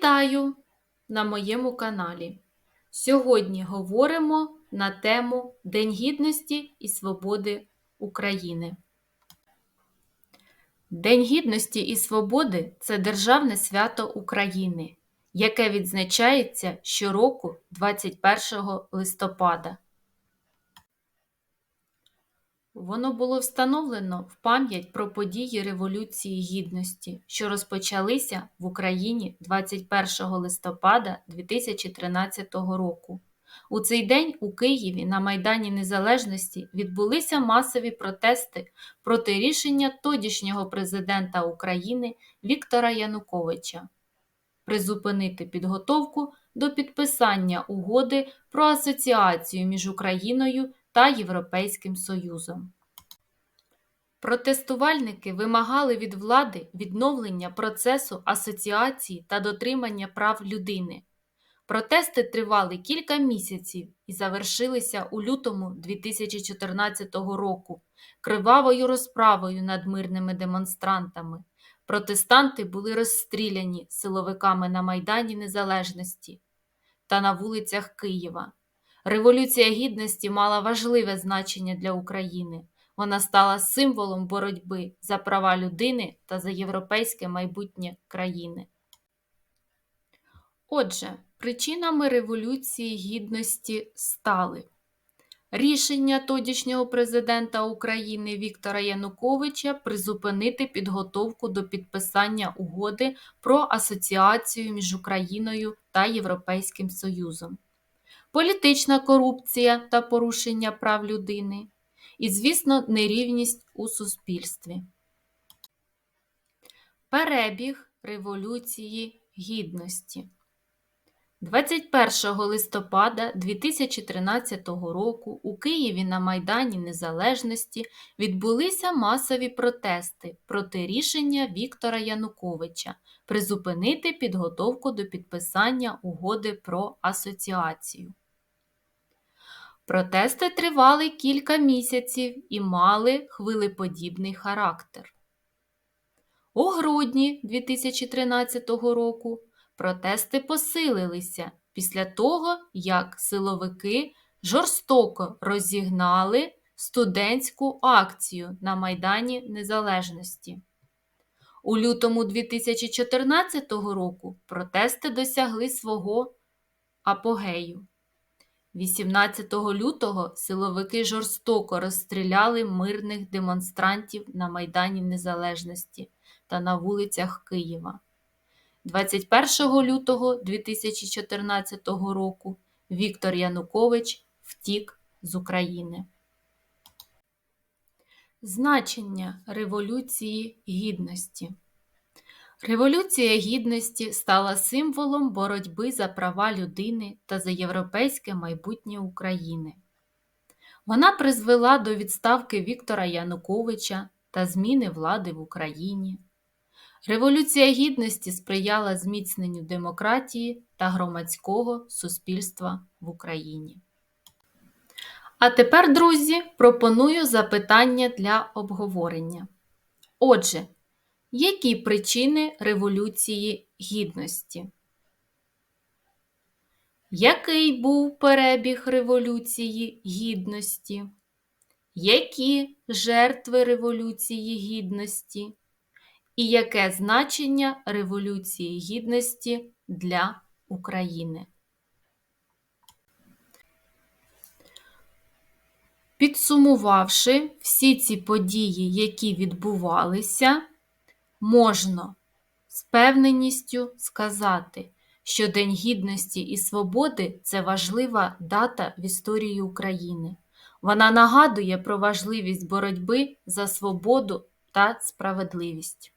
Вітаю на моєму каналі. Сьогодні говоримо на тему День Гідності і Свободи України. День Гідності і Свободи це державне свято України, яке відзначається щороку 21 листопада. Воно було встановлено в пам'ять про події Революції Гідності, що розпочалися в Україні 21 листопада 2013 року. У цей день у Києві на Майдані Незалежності відбулися масові протести проти рішення тодішнього президента України Віктора Януковича призупинити підготовку до підписання угоди про асоціацію між Україною та Європейським Союзом. Протестувальники вимагали від влади відновлення процесу асоціації та дотримання прав людини. Протести тривали кілька місяців і завершилися у лютому 2014 року кривавою розправою над мирними демонстрантами. Протестанти були розстріляні силовиками на Майдані Незалежності та на вулицях Києва. Революція Гідності мала важливе значення для України. Вона стала символом боротьби за права людини та за європейське майбутнє країни. Отже, причинами Революції Гідності стали рішення тодішнього президента України Віктора Януковича призупинити підготовку до підписання угоди про асоціацію між Україною та Європейським Союзом політична корупція та порушення прав людини, і, звісно, нерівність у суспільстві. Перебіг Революції Гідності 21 листопада 2013 року у Києві на Майдані Незалежності відбулися масові протести проти рішення Віктора Януковича призупинити підготовку до підписання угоди про асоціацію. Протести тривали кілька місяців і мали хвилеподібний характер. У грудні 2013 року протести посилилися після того, як силовики жорстоко розігнали студентську акцію на Майдані Незалежності. У лютому 2014 року протести досягли свого апогею. 18 лютого силовики жорстоко розстріляли мирних демонстрантів на Майдані Незалежності та на вулицях Києва. 21 лютого 2014 року Віктор Янукович втік з України. Значення Революції Гідності Революція Гідності стала символом боротьби за права людини та за європейське майбутнє України. Вона призвела до відставки Віктора Януковича та зміни влади в Україні. Революція Гідності сприяла зміцненню демократії та громадського суспільства в Україні. А тепер, друзі, пропоную запитання для обговорення. Отже, які причини Революції Гідності? Який був перебіг Революції Гідності? Які жертви Революції Гідності? І яке значення Революції Гідності для України? Підсумувавши всі ці події, які відбувалися, можна з певненістю сказати, що День Гідності і Свободи це важлива дата в історії України. Вона нагадує про важливість боротьби за свободу та справедливість.